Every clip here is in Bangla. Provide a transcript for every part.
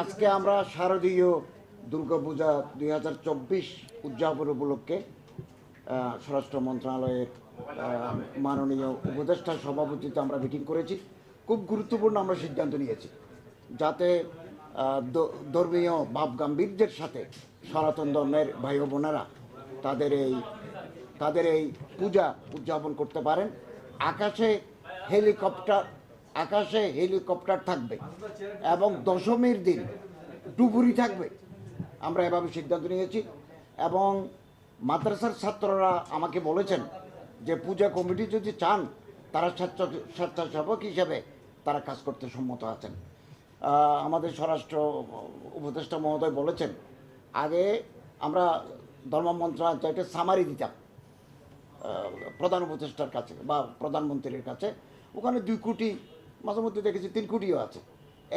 আজকে আমরা শারদীয় দুর্গাপূজা দুই হাজার চব্বিশ উদযাপন উপলক্ষে স্বরাষ্ট্র মন্ত্রণালয়ের মাননীয় উপদেষ্টা সভাপতিতে আমরা মিটিং করেছি। খুব গুরুত্বপূর্ণ আমরা সিদ্ধান্ত নিয়েছি যাতে ধর্মীয় ভাব গাম্ভীর্যের সাথে সনাতন ধর্মের ভাই বোনেরা তাদের এই তাদের এই পূজা উদযাপন করতে পারেন। আকাশে হেলিকপ্টার আকাশে হেলিকপ্টার থাকবে এবং দশমীর দিন ডুবুরি থাকবে। আমরা এভাবে সিদ্ধান্ত নিয়েছি এবং মাদ্রাসার ছাত্ররা আমাকে বলেছেন যে পূজা কমিটি যদি চান, তারা স্বেচ্ছা, স্বেচ্ছাসেবক হিসেবে তারা কাজ করতে সম্মত আছেন। আমাদের স্বরাষ্ট্র উপদেষ্টা মহোদয় বলেছেন, আগে আমরা ধর্ম মন্ত্রণালয়কে সামারি দিতাম প্রধান উপদেষ্টার কাছে বা প্রধানমন্ত্রীর কাছে। ওখানে দুই কোটি মাঝে মধ্যে দেখেছি তিন কোটিও আছে।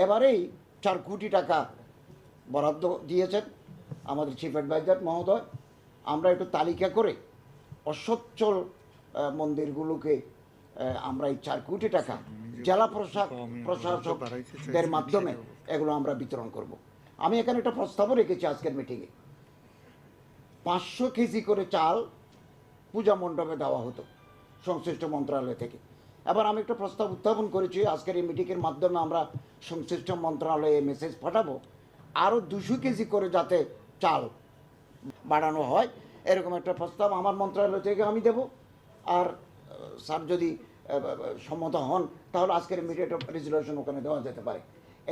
এবারেই চার কোটি টাকা বরাদ্দ দিয়েছেন আমাদের চিফ অ্যাডভাইজার মহোদয়। আমরা একটু তালিকা করে অসচ্ছল মন্দিরগুলোকে আমরা এই চার কোটি টাকা জেলা প্রশাসক, প্রশাসকদের মাধ্যমে এগুলো আমরা বিতরণ করব। আমি এখানে একটা প্রস্তাবও রেখেছি আজকের মিটিংয়ে পাঁচশো কেজি করে চাল পূজা মণ্ডপে দেওয়া হতো সংশ্লিষ্ট মন্ত্রণালয় থেকে। এবার আমি একটা প্রস্তাব উত্থাপন করেছি, আজকের এই মিটিংয়ের মাধ্যমে আমরা সংশ্লিষ্ট মন্ত্রণালয়ে মেসেজ পাঠাবো। আরও দুশো কেজি করে যাতে চাল বাড়ানো হয়, এরকম একটা প্রস্তাব আমার মন্ত্রণালয় থেকে আমি দেব। আর স্যার যদি সম্মত হন, তাহলে আজকের মিডিয়েট রেজুলেশন ওখানে দেওয়া যেতে পারে।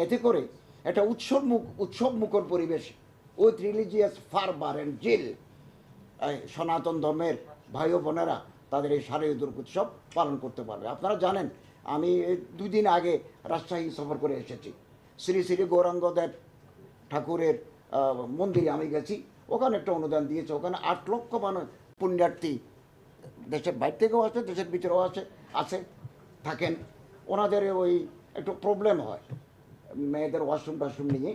এতে করে একটা উৎসব মুখ উৎসব মুখর পরিবেশ with religious fervour and zeal সনাতন ধর্মের ভাই বোনেরা তাদের এই শারদীয় দুর্গোৎসব পালন করতে পারবে। আপনারা জানেন, আমি এই দুই দিন আগে রাজশাহী সফর করে এসেছি। শ্রী শ্রী গৌরাঙ্গদেব ঠাকুরের মন্দিরে আমি গেছি। ওখানে একটা অনুদান দিয়েছে। ওখানে আট লক্ষ মানুষ পুণ্যার্থী দেশের বাইরে থেকেও আছে দেশের ভিতরেও আছে আছে থাকেন। ওনাদের ওই একটু প্রবলেম হয়, মেয়েদের ওয়াশরুম টাশরুম নিয়ে।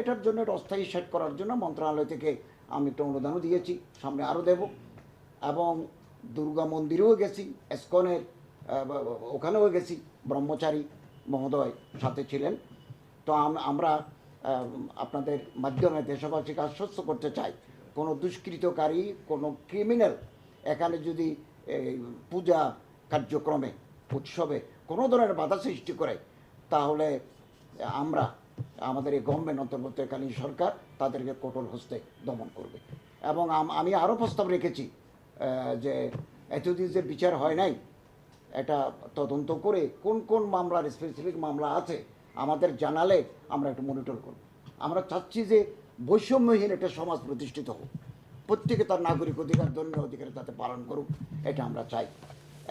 এটার জন্য একটা অস্থায়ী সেট করার জন্য মন্ত্রণালয় থেকে আমি একটা অনুদানও দিয়েছি, সামনে আরও দেব। এবং দুর্গা মন্দিরেও গেছি, এসকনের ওখানেও গেছি, ব্রহ্মচারী মহোদয় সাথে ছিলেন। তো আমরা আপনাদের মাধ্যমে দেশবাসীকে আশ্বস্ত করতে চাই, কোনো দুষ্কৃতকারী, কোনো ক্রিমিনাল এখানে যদি পূজা কার্যক্রমে, উৎসবে কোনো ধরনের বাধা সৃষ্টি করে, তাহলে আমরা, আমাদের এই গভর্নমেন্ট অন্তর্বর্তীকালীন সরকার তাদেরকে কঠোর হস্তে দমন করবে। এবং আমি আরও প্রস্তাব রেখেছি যে এতদিন যে বিচার হয় নাই, এটা তদন্ত করে কোন কোন মামলার স্পেসিফিক মামলা আছে আমাদের জানালে আমরা একটু মনিটর করব। আমরা চাচ্ছি যে বৈষম্যহীন একটা সমাজ প্রতিষ্ঠিত হোক। প্রত্যেকে তার নাগরিক অধিকার, ধর্মীয় অধিকার যাতে পালন করুক, এটা আমরা চাই।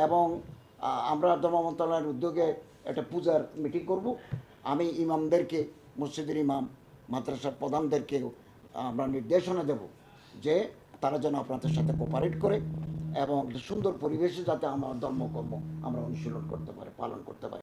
এবং আমরা ধর্ম মন্ত্রণালয়ের উদ্যোগে একটা পূজার মিটিং করব। আমি ইমামদেরকে, মসজিদের ইমাম, মাদ্রাসার প্রধানদেরকে আমরা নির্দেশনা দেব যে তারা যেন আপনাদের সাথে কোপারেট করে এবং সুন্দর পরিবেশে যাতে আমার ধর্মকর্ম আমরা অনুশীলন করতে পারি, পালন করতে পারি।